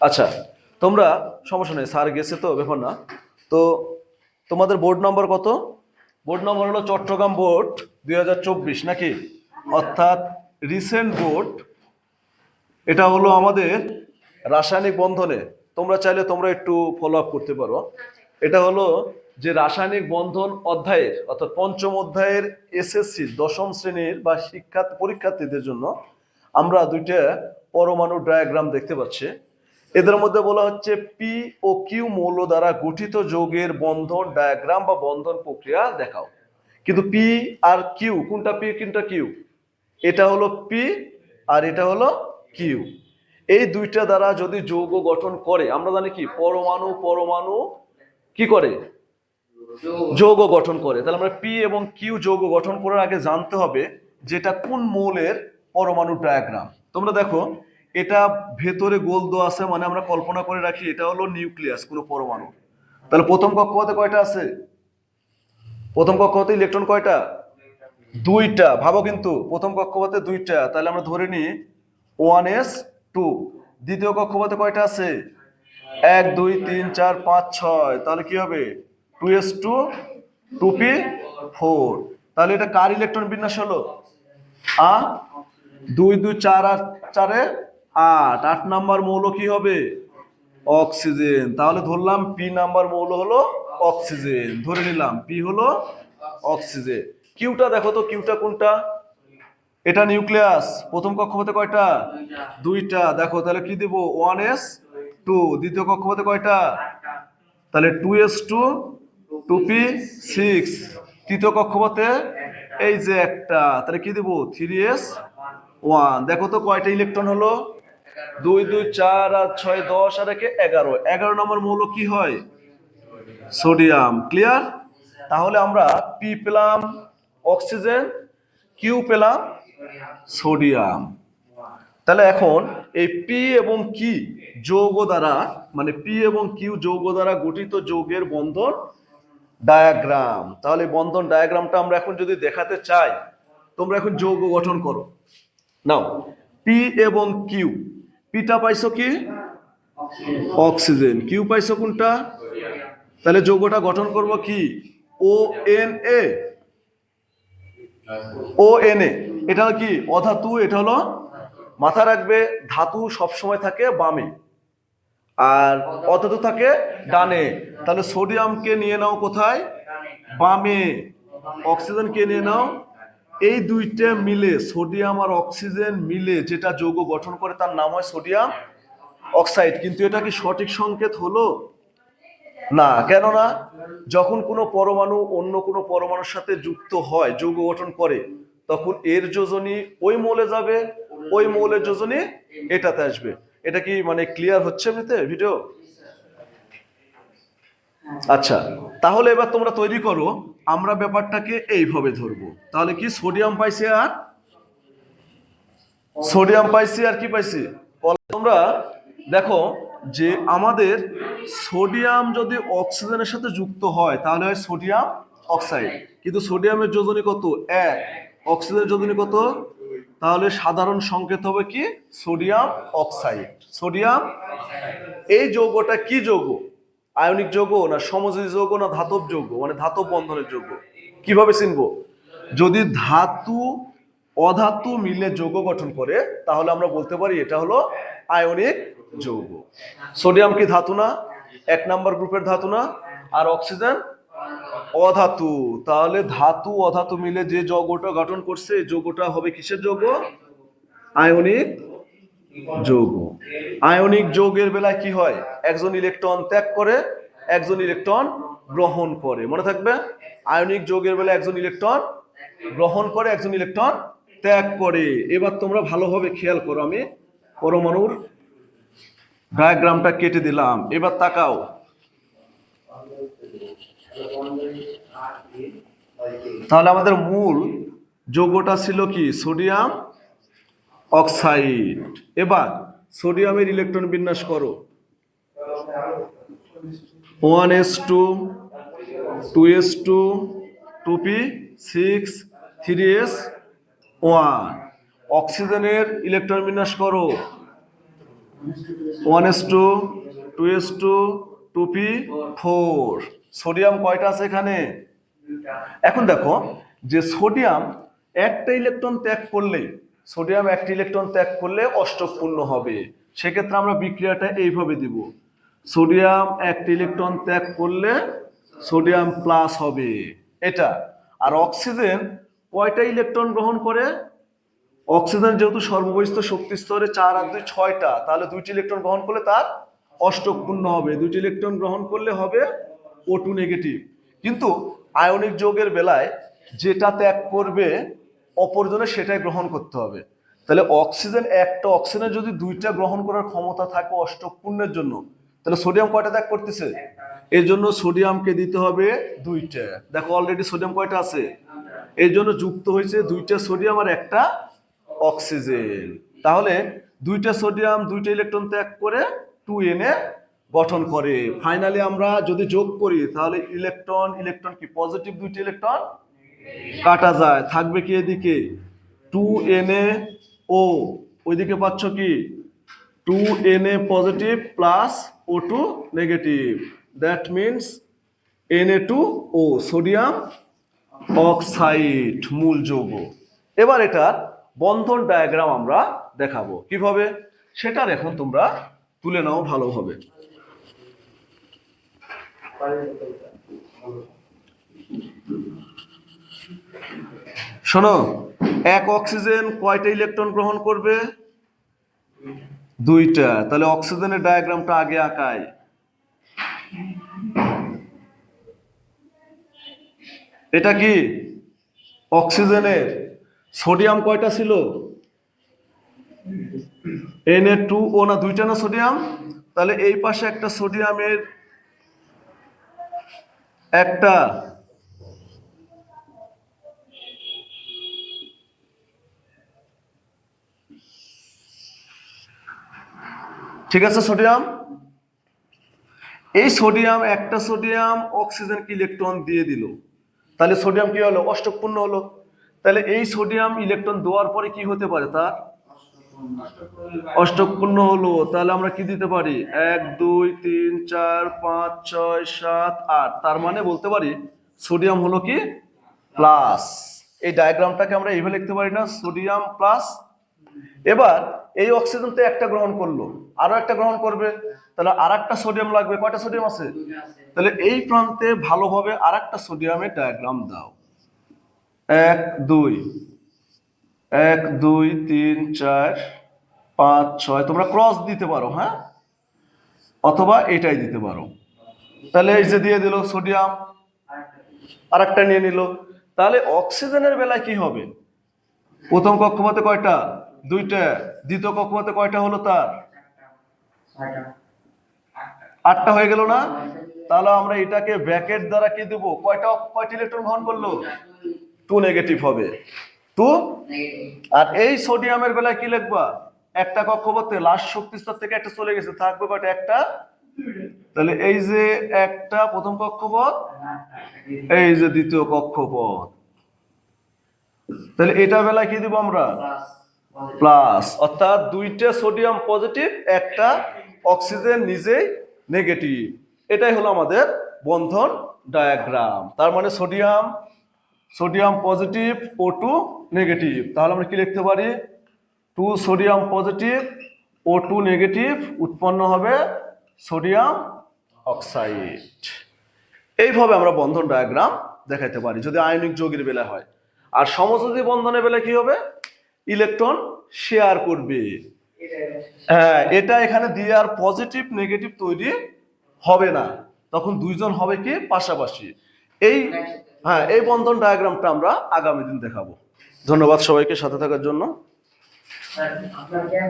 আচ্ছা তোমরা, সমস্যা নেই, স্যার গেছে তো, ব্যাপার না। তো, তোমাদের বোর্ড নম্বর কত? বোর্ড নম্বর হলো চট্টগ্রাম বোর্ড দু হাজার চব্বিশ, নাকি? অর্থাৎ রিসেন্ট বোর্ড এটা হলো আমাদের রাসায়নিক বন্ধনে। তোমরা চাইলে তোমরা একটু ফলো আপ করতে পারো। এটা হলো যে রাসায়নিক বন্ধন অধ্যায়ের, অর্থাৎ পঞ্চম অধ্যায়ের এসএসসি দশম শ্রেণির বা শিক্ষা পরীক্ষার্থীদের জন্য আমরা দুইটা পরমাণু ডায়াগ্রাম দেখতে পাচ্ছি। এদের মধ্যে বলা হচ্ছে পি ও কিউ মৌল দ্বারা গঠিত যৌগের বন্ধন ডায়াগ্রাম বা বন্ধন প্রক্রিয়া দেখাও। কিন্তু পি আর কিউ কোনটা পি কোনটা কিউ এটা হলো পি আর এটা হলো কিউ এই দুইটা দ্বারা যদি যৌগ গঠন করে, আমরা জানি কি? পরমাণু পরমাণু কি করে? যৌগ গঠন করে। তাহলে আমরা পি এবং কিউ যৌগ গঠন করার আগে জানতে হবে যেটা কোন মৌলের পরমাণু ডায়াগ্রাম তোমরা দেখো এটা ভেতরে গোল দেওয়া আছে মানে আমরা কল্পনা করে রাখি এটা হলো নিউক্লিয়াস, কোনো পরমাণু। তাহলে প্রথম কক্ষপথে কয়টা আছে? প্রথম কক্ষপথে ইলেকট্রন কয়টা? দুইটা। ভাবো কিন্তু, প্রথম কক্ষপথে দুইটা। তাহলে আমরা ধরে নিই, ওয়ান এস, টু। দ্বিতীয় কক্ষপথে কয়টা আছে? এক, দুই, তিন, চার, পাঁচ, ছয়। তাহলে কি হবে? Two S two two P four. তাহলে এটা কার ইলেকট্রন বিন্যাস হলো? আ? দুই দুই, চার আর চারে আট। আট নাম্বার মৌল কি হবে? অক্সিজেন। তাহলে ধরলাম পি নাম্বার মৌল হলো অক্সিজেন। ধরে নিলাম, পি হলো অক্সিজেন। কিউটা দেখো তো, কিউটা কোনটা? এটা নিউক্লিয়াস। প্রথম কক্ষপথে কয়টা? দুইটা। দেখো, তাহলে কি দিব? One S two. দ্বিতীয় কক্ষপথে কয়টা? তাহলে two S two two P six. তৃতীয় কক্ষপথে এই যে একটা। তাহলে কি দিব? Three S one. দেখো তো কয়টা ইলেকট্রন হলো? দুই দুই, চার, আর ছয়, দশ, আর একে এগারো। এগারো নম্বর মৌল কি হয়? সোডিয়াম। ক্লিয়ার তাহলে আমরা পি পেলাম অক্সিজেন কিউ পেলাম সোডিয়াম। তাহলে এখন এই পি এবং কি যৌগ দ্বারা মানে পি এবং কিউ যৌগ দ্বারা গঠিত যৌগের বন্ধন ডায়াগ্রাম তাহলে বন্ধন ডায়াগ্রামটা আমরা এখন যদি দেখাতে চাই, তোমরা এখন যৌগ গঠন করো। নাও পি এবং কিউ পিটা পাইছো কি? অক্সিজেন। কিউ পাইছো কোনটা? তাহলে যৌগটা গঠন করব কি? O N A O N A এটা কি? অধাতু, এটা হলো মাথা রাখবে, ধাতু সবসময় থাকে বামে। আর অধাতু থাকে ডানে। তাহলে সোডিয়ামকে নিয়ে নাও কোথায়? বামে। অক্সিজেনকে নিয়ে নাও এই দুইটা মিলে, সোডিয়াম আর অক্সিজেন মিলে যেটা যৌগ গঠন করে, তার নাম হয় সোডিয়াম অক্সাইড। কিন্তু এটা কি সঠিক সংকেত হলো? না কেননা যখন কোনো পরমাণু অন্য কোনো পরমাণুর সাথে যুক্ত হয়, যৌগ গঠন করে, তখন এর যোজনী ওই মৌলে যাবে, ওই মৌলের যোজনী এটাতে আসবে। এটা কি মানে ক্লিয়ার হচ্ছে এমনিতে ভিডিও আচ্ছা তাহলে এবার তোমরা তৈরি করো। আমরা ব্যাপারটাকে এইভাবে ধরবো। তাহলে কি সোডিয়াম পাইছি আর? সোডিয়াম পাইছি আর কি পাইছি? তোমরা। দেখো, যে আমাদের সোডিয়াম যদি অক্সিজেনের সাথে যুক্ত হয়, তাহলে হয় সোডিয়াম অক্সাইড। কিন্তু সোডিয়ামের যোজনী কত? এক। অক্সিজেনের যোজনী কত? তাহলে সাধারণ সংকেত হবে কি? Sodium oxide. সোডিয়াম, এই যৌগটা কি যৌগ? আয়নিক যৌগ না সমযোজী যৌগ না ধাতব যৌগ মানে ধাতব বন্ধনের যৌগ। কীভাবে চিনবো? যদি ধাতু অধাতু মিলে যৌগ গঠন করে, তাহলে আমরা বলতে পারি এটা হলো আয়নিক যৌগ। সোডিয়াম কি ধাতু না? এক নাম্বার গ্রুপের ধাতু না? আর অক্সিজেন? অধাতু। তাহলে ধাতু অধাতু মিলে যে যৌগটা গঠন করছে যৌগটা হবে কিসের যৌগ? আয়নিক যৌগ। আয়নিক যৌগের বেলায় কি হয়? একজন ইলেকট্রন ত্যাগ করে, একজন ইলেকট্রন গ্রহণ করে। মনে থাকবে? আয়নিক যৌগের বেলায় একজন ইলেকট্রন গ্রহণ করে, একজন ইলেকট্রন ত্যাগ করে। এবার তোমরা ভালোভাবে খেয়াল করো আমি পরমাণুর ডায়াগ্রামটা কেটে দিলাম। এবার তাকাও। তাহলে আমাদের মূল যৌগটা ছিল কি? Sodium oxide. এবার, সোডিয়ামের ইলেকট্রন বিন্যাস করো। One S two two S two two P, six, three S, one. অক্সিজেনের ইলেকট্রন বিন্যাস করো। One S two two S two two P, four. Sodium কয়টা আছে এখানে? এখন দেখো, যে সোডিয়াম একটা ইলেকট্রন ত্যাগ করলে সোডিয়াম একটা ইলেকট্রন ত্যাগ করলে অষ্টক পূর্ণ হবে। সেক্ষেত্রে আমরা বিক্রিয়াটা এইভাবে দিব। সোডিয়াম একটা ইলেকট্রন ত্যাগ করলে সোডিয়াম প্লাস হবে। এটা। আর অক্সিজেন, কয়টা ইলেকট্রন গ্রহণ করে? অক্সিজেন যেহেতু সর্ববহিষ্ঠ শক্তি স্তরে চার আর দুই ছয়টা, তাহলে দুইটি ইলেকট্রন গ্রহণ করলে তার অষ্টক পূর্ণ হবে। দুইটি ইলেকট্রন গ্রহণ করলে হবে ও টু নেগেটিভ কিন্তু আয়নিক যৌগের বেলায় যেটা ত্যাগ করবে অপরজনে সেটাই গ্রহণ করতে হবে। তাহলে অক্সিজেন একটা অক্সিজেনের যদি দুইটা গ্রহণ করার ক্ষমতা থাকে অষ্টপূর্ণের জন্য, তাহলে সোডিয়াম কয়টা ত্যাগ করতেছে? এর জন্য সোডিয়ামকে দিতে হবে দুইটা। দেখো অলরেডি সোডিয়াম কয়টা আছে? এর জন্য যুক্ত হয়েছে দুইটা সোডিয়াম আর একটা অক্সিজেন। তাহলে দুইটা সোডিয়াম, দুইটা ইলেকট্রন ত্যাগ করে টু এনে গঠন করে। ফাইনালি আমরা যদি যোগ করি, তাহলে ইলেকট্রন ইলেকট্রন কি? পজিটিভ দুইটা ইলেকট্রন কাটা যায়। থাকবে কি এদিকে? টু এনে ও ওইদিকে পাচ্ছ কি? Two N A positive plus O two negative that means N A two O sodium oxide মূল যৌগ। এবার এটার বন্ধন ডায়াগ্রাম আমরা দেখাবো। কীভাবে? সেটার এখন তোমরা তুলে নাও ভালোভাবে। শোনো, এক অক্সিজেন কয়টা ইলেকট্রন গ্রহণ করবে? দুইটা। তাহলে অক্সিজেনের ডায়াগ্রামটা আগে আঁকায় এটা কি? অক্সিজেনের। সোডিয়াম কয়টা ছিল? এন এ টু ও না দুইটা না সোডিয়াম? তাহলে এই পাশে একটা সোডিয়ামের একটা ঠিক আছে সোডিয়াম? এই সোডিয়াম, একটা সোডিয়াম অক্সিজেনকে ইলেকট্রন দিয়ে দিল? তাহলে সোডিয়াম কি হলো? অষ্টপূর্ণ হলো। তাহলে এই সোডিয়াম ইলেকট্রন দেওয়ার পরে কি হতে পারে তার? অষ্টকপূর্ণ হলো। তাহলে আমরা কি দিতে পারি? এক, দুই, তিন, চার, পাঁচ, ছয়, সাত, আট। তার মানে বলতে পারি সোডিয়াম হলো কি? প্লাস। এই ডায়াগ্রামটাকে আমরা এইভাবে লিখতে পারি না। সোডিয়াম প্লাস এবার এই অক্সিজেন তো একটা গ্রহণ করল। আরও একটা গ্রহণ করবে। তাহলে আর একটা সোডিয়াম লাগবে। কয়টা সোডিয়াম আছে? তাহলে এই প্রান্তে ভালোভাবে আর একটা সোডিয়ামের ডায়াগ্রাম দাও। এক, দুই। এক, দুই, তিন, চার, পাঁচ, ছয়। তোমরা ক্রস দিতে পারো হ্যাঁ? অথবা এটাই দিতে পারো। তাহলে এই যে দিয়ে দিল সোডিয়াম আর একটা নিয়ে নিল। তাহলে অক্সিজেনের বেলায় কি হবে? প্রথম কক্ষপথে কয়টা? দুইটা, দ্বিতীয় কক্ষপথে কয়টা হলো তার? আটটা হয়ে গেল না? তাহলে আমরা এটাকে ব্র্যাকেট দ্বারা কি দেবো? কয়টা কয়টা ইলেকট্রন গ্রহণ করল? টু নেগেটিভ হবে। টু? আর এই সোডিয়ামের বেলায় কি লিখবা? একটা কক্ষপথে লাস্ট শক্তি স্তর থেকে একটা চলে গেছে, থাকবে কয়টা? একটা? তাহলে এই যে একটা প্রথম কক্ষপথ, এই যে দ্বিতীয় কক্ষপথ। তাহলে এটা বেলায় কি দিব আমরা? প্লাস, অর্থাৎ দুইটা সোডিয়াম পজিটিভ, একটা অক্সিজেন নিজেই নেগেটিভ। এটাই হলো আমাদের বন্ধন ডায়াগ্রাম। তার মানে sodium sodium positive O two negative. তাহলে আমরা কি লিখতে পারি? Two sodium positive O two negative, উৎপন্ন হবে সোডিয়াম অক্সাইড। এইভাবে আমরা বন্ধন ডায়াগ্রাম দেখাতে পারি, যদি আয়নিক যৌগের বেলা হয়। আর সমযোজী বন্ধনের বেলা কি হবে? ইলেকট্রন শেয়ার করবে। হ্যাঁ এটা এখানে দিয়ে আর পজিটিভ, নেগেটিভ তৈরি হবে না। তখন দুইজন হবে কি? পাশাপাশি। এই হ্যাঁ এই বন্ধন ডায়াগ্রামটা আমরা আগামী দিন দেখাবো। ধন্যবাদ সবাইকে সাথে থাকার জন্য।